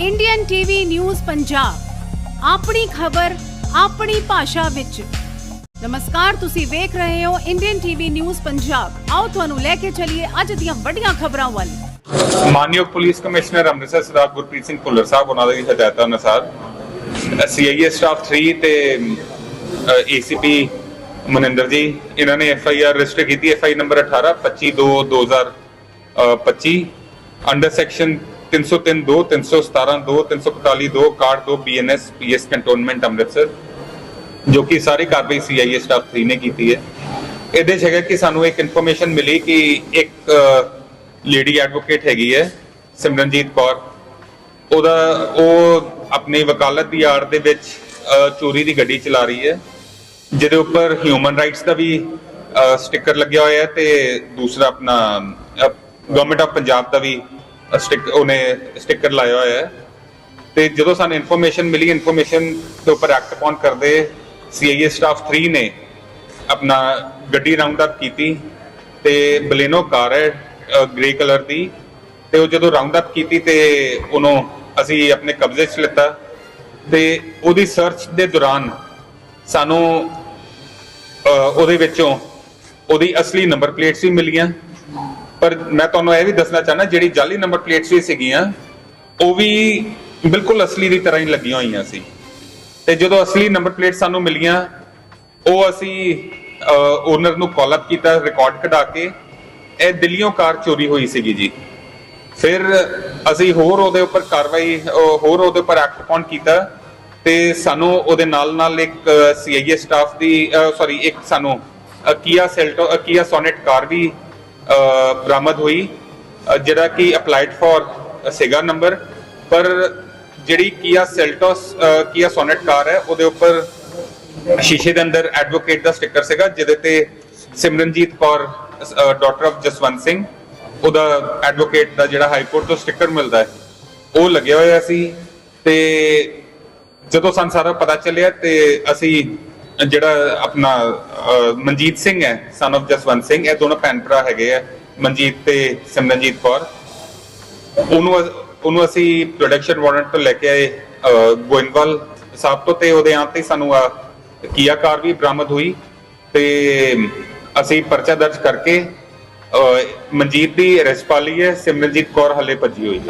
Indian TV news Punjab ਆਪਣੀ ਖਬਰ, ਆਪਣੀ ਭਾਸ਼ਾ ਵਿੱਚ। ਨਮਸਕਾਰ, ਤੁਸੀਂ ਵੇਖ ਰਹੇ ਹੋ ਇੰਡੀਅਨ ਟੀਵੀ ਨਿਊਜ਼ ਪੰਜਾਬ ਆਓ ਤੁਹਾਨੂੰ ਲੈ ਕੇ ਚੱਲੀਏ ਅੱਜ ਦੀਆਂ ਵੱਡੀਆਂ ਖਬਰਾਂ ਵੱਲ। ਮਾਨਯੋਗ ਪੁਲਿਸ ਕਮਿਸ਼ਨਰ ਅੰਮ੍ਰਿਤਸਰ ਸਰਦਾਰ ਗੁਰਪ੍ਰੀਤ ਸਿੰਘ ਭੁੱਲਰ ਸਾਹਿਬ, ਉਹਨਾਂ ਦੀ ਹਦਾਇਤਾਂ ਅਨੁਸਾਰ ਸੀਆਈਏ ਸਟਾਫ 3 ਤੇ ਏਸੀਪੀ ਮਨਿੰਦਰ ਜੀ, ਇਹਨਾਂ ਨੇ ਐਫ ਆਈ ਆਰ ਰਜਿਸਟਰ ਕੀਤੀ। F I number 18 25 2 2025 under section 303 2 317 2 341 2 ਕਾਰਡ 2 ਬੀਐਨਐਸ ਪੀਐਸ ਕੰਟੋਨਮੈਂਟ ਅੰਮ੍ਰਿਤਸਰ, ਜੋ ਕਿ ਸਾਰੀ ਕਾਰਵਾਈ ਸੀਆਈਏ ਸਟਾਫ 3 ਨੇ ਕੀਤੀ ਹੈ। ਇਹਦੇ 'ਚ ਹੈਗਾ ਕਿ ਸਾਨੂੰ ਇੱਕ ਇਨਫੋਰਮੇਸ਼ਨ ਮਿਲੀ ਕਿ ਇੱਕ ਲੇਡੀ ਐਡਵੋਕੇਟ ਹੈਗੀ ਹੈ, ਸਿਮਰਨਜੀਤ ਕੌਰ। ਉਹਦਾ, ਉਹ ਆਪਣੀ ਵਕਾਲਤ ਦੀ ਆੜ ਦੇ ਵਿੱਚ ਚੋਰੀ ਦੀ ਗੱਡੀ ਚਲਾ ਰਹੀ ਹੈ, ਜਿਹਦੇ ਉੱਪਰ ਹਿਊਮਨ ਰਾਈਟਸ ਦਾ ਵੀ ਸਟicker ਲੱਗਿਆ ਹੋਇਆ ਹੈ ਤੇ ਦੂਸਰਾ ਆਪਣਾ ਗਵਰਨਮੈਂਟ ਆਫ ਪੰਜਾਬ ਦਾ ਵੀ ਸਟick ਉਹਨੇ ਸਟicker ਲਾਇਆ ਹੋਇਆ ਹੈ। ਤੇ ਜਦੋਂ ਸਾਨੂੰ ਇਨਫੋਰਮੇਸ਼ਨ ਮਿਲੀ ਇਨਫੋਰਮੇਸ਼ਨ ਦੇ ਉੱਪਰ ਐਕਟ ਅਪਨ ਕਰਦੇ ਸੀਆਈਏ ਸਟਾਫ 3 ਨੇ ਆਪਣਾ ਗੱਡੀ ਰਾਉਂਡ ਅਪ ਕੀਤੀ ਤੇ ਬਲੇਨੋ ਕਾਰ ਹੈ ਗ੍ਰੇ ਕਲਰ ਦੀ। ਤੇ ਉਹ ਜਦੋਂ ਰਾਉਂਡ ਅਪ ਕੀਤੀ ਤੇ ਉਹਨੂੰ ਅਸੀਂ ਆਪਣੇ ਕਬਜ਼ੇ 'ਚ ਲਿੱਤਾ। ਤੇ ਉਹਦੀ ਸਰਚ ਦੇ ਦੌਰਾਨ ਸਾਨੂੰ ਉਹਦੇ ਵਿੱਚੋਂ ਉਹਦੀ ਅਸਲੀ ਨੰਬਰ ਪਲੇਟਸ ਵੀ ਮਿਲੀਆਂ। ਪਰ ਮੈਂ ਤੁਹਾਨੂੰ ਇਹ ਵੀ ਦੱਸਣਾ ਚਾਹਨਾ ਜਿਹੜੀ ਜਾਲੀ ਨੰਬਰ ਪਲੇਟਸ ਵੀ ਸੀਗੀਆਂ, ਉਹ ਵੀ ਬਿਲਕੁਲ ਅਸਲੀ ਦੀ ਤਰ੍ਹਾਂ ਹੀ ਲੱਗੀਆਂ ਹੋਈਆਂ ਸੀ। ਤੇ ਜਦੋਂ ਅਸਲੀ ਨੰਬਰ ਪਲੇਟ ਸਾਨੂੰ ਮਿਲੀਆਂ, ਉਹ ਅਸੀਂ ਓਨਰ ਨੂੰ ਕਾਲ ਅਪ ਕੀਤਾ ਰਿਕਾਰਡ ਕਢਾ ਕੇ, ਇਹ ਦਿੱਲੀੋਂ ਕਾਰ ਚੋਰੀ ਹੋਈ ਸੀਗੀ ਜੀ। ਫਿਰ ਅਸੀਂ ਹੋਰ ਉਹਦੇ ਉੱਪਰ ਕਾਰਵਾਈ ਹੋਰ ਉਹਦੇ ਉੱਪਰ ਐਕਟ ਅਪਨ ਕੀਤਾ ਤੇ ਸਾਨੂੰ ਉਹਦੇ ਨਾਲ ਨਾਲ ਇੱਕ ਸੀਆਈਏ ਸਟਾਫ ਦੀ ਸੌਰੀ ਇੱਕ ਸਾਨੂੰ ਕੀਆ ਸੈਲਟੋ ਕੀਆ ਸੋਨੇਟ ਕਾਰ ਵੀ ਬਰਾਮਦ ਹੋਈ। ਜਿਹੜਾ ਕਿ ਅਪਲਾਈਡ ਫॉर ਸੀਗਾ ਨੰਬਰ ਪਰ ਜਿਹੜੀ ਕੀਆ ਸੈਲਟੋਸ ਕੀਆ ਸੋਨੇਟ ਕਾਰ ਹੈ, ਉਹਦੇ ਉੱਪਰ ਸ਼ੀਸ਼ੇ ਦੇ ਅੰਦਰ ਐਡਵੋਕੇਟ ਦਾ ਸਟicker ਸੀਗਾ, ਜਿਹਦੇ ਤੇ ਸਿਮਰਨਜੀਤ ਕੌਰ ਡਾਕਟਰ ਆਫ ਜਸਵੰਤ ਸਿੰਘ, ਉਹਦਾ ਐਡਵੋਕੇਟ ਦਾ ਜਿਹੜਾ ਹਾਈ ਕੋਰਟ ਤੋਂ ਸਟicker ਮਿਲਦਾ ਹੈ, ਉਹ ਲੱਗਿਆ ਹੋਇਆ ਸੀ। ਤੇ ਜਦੋਂ ਸਾਨੂੰ ਸਾਰਾ ਪਤਾ ਚੱਲਿਆ ਤੇ ਅਸੀਂ ਜਿਹੜਾ ਆਪਣਾ ਮਨਜੀਤ ਸਿੰਘ ਹੈ ਸਨ of ਜਸਵੰਤ ਸਿੰਘ, ਇਹ ਦੋਨੋਂ ਭੈਣ ਭਰਾ ਹੈਗੇ ਆ, ਮਨਜੀਤ ਤੇ ਸਿਮਰਨਜੀਤ ਕੌਰ। ਉਹਨੂੰ ਉਹਨੂੰ ਅਸੀਂ ਪ੍ਰੋਡਕਸ਼ਨ ਵਾਰੰਟ ਤੋਂ ਲੈ ਕੇ ਆਏ ਗੋਇੰਦਵਾਲ ਸਾਹਿਬ ਤੋਂ, ਤੇ ਉਹਦੇ ਆਂ ਤੇ ਸਾਨੂੰ ਆ ਕੀਆ ਕਾਰ ਵੀ ਬਰਾਮਦ ਹੋਈ, ਤੇ ਅਸੀਂ ਪਰਚਾ ਦਰਜ ਕਰਕੇ ਮਨਜੀਤ ਦੀ ਅਰੈਸਟ ਪਾ ਲਈ ਹੈ, ਸਿਮਰਨਜੀਤ ਕੌਰ ਹੱਲੇ ਭੱਜੀ ਹੋਈ ਹੈ।